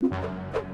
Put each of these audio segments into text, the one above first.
you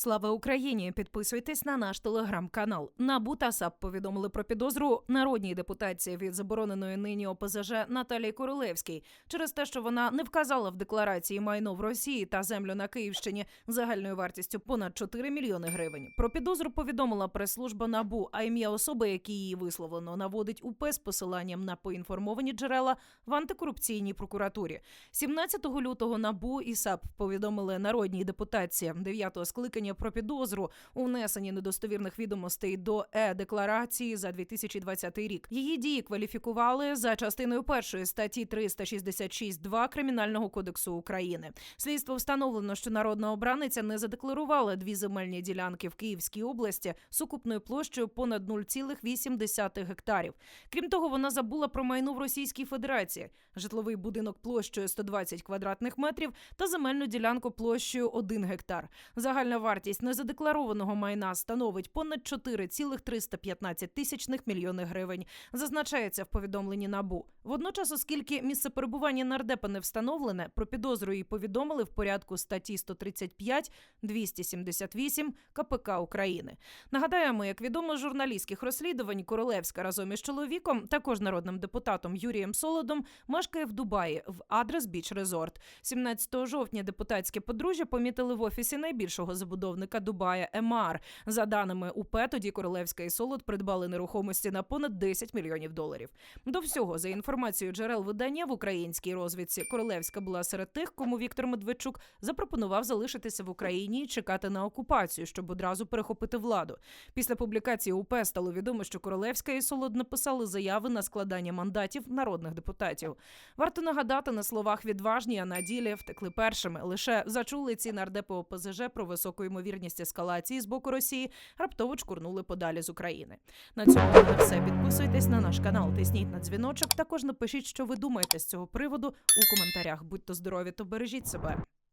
Слава Україні! Підписуйтесь на наш телеграм-канал. НАБУ та САП повідомили про підозру народній депутатці від забороненої нині ОПЗЖ Наталії Королевській через те, що вона не вказала в декларації майно в Росії та землю на Київщині загальною вартістю понад 4 мільйони гривень. Про підозру повідомила прес-служба НАБУ, а ім'я особи, які її висловлено, наводить УП з посиланням на поінформовані джерела в антикорупційній прокуратурі. 17 лютого НАБУ і САП повідомили народній депутатці 9-го скликання про підозру у внесенні недостовірних відомостей до е-декларації за 2020 рік. Її дії кваліфікували за частиною першої статті 366.2 Кримінального кодексу України. Слідство встановлено, що народна обраниця не задекларувала дві земельні ділянки в Київській області сукупною площею понад 0,8 гектарів. Крім того, вона забула про майно в Російській Федерації, житловий будинок площею 120 квадратних метрів та земельну ділянку площею 1 гектар. Загальна вартість незадекларованого майна становить понад 4,315 тисячних мільйони гривень. Зазначається в повідомленні НАБУ. Водночас, оскільки місце перебування нардепа не встановлене, про підозру її повідомили в порядку статті 135 278 КПК України. Нагадаємо, як відомо з журналістських розслідувань, Королевська разом із чоловіком, також народним депутатом Юрієм Солодом, мешкає в Дубаї в адрес Біч Резорт. 17 жовтня депутатське подружжя помітили в офісі найбільшого забудовника Дубая Емар. За даними УП, тоді Королевська і Солод придбали нерухомості на понад 10 мільйонів доларів. До всього, за інформацією джерел видання в українській розвідці, Королевська була серед тих, кому Віктор Медведчук запропонував залишитися в Україні і чекати на окупацію, щоб одразу перехопити владу. Після публікації УП стало відомо, що Королевська і Солод написали заяви на складання мандатів народних депутатів. Варто нагадати на словах відважні, а на ділі втекли першими. Лише зачули ці нардепи ОПЗЖ про високу ймовірність ескалації з боку Росії, раптово чкурнули подалі з України. На цьому в все. Підписуйтесь на наш канал, тисніть на дзвіночок. Також напишіть, що ви думаєте з цього приводу у коментарях. Будьте здорові то бережіть себе.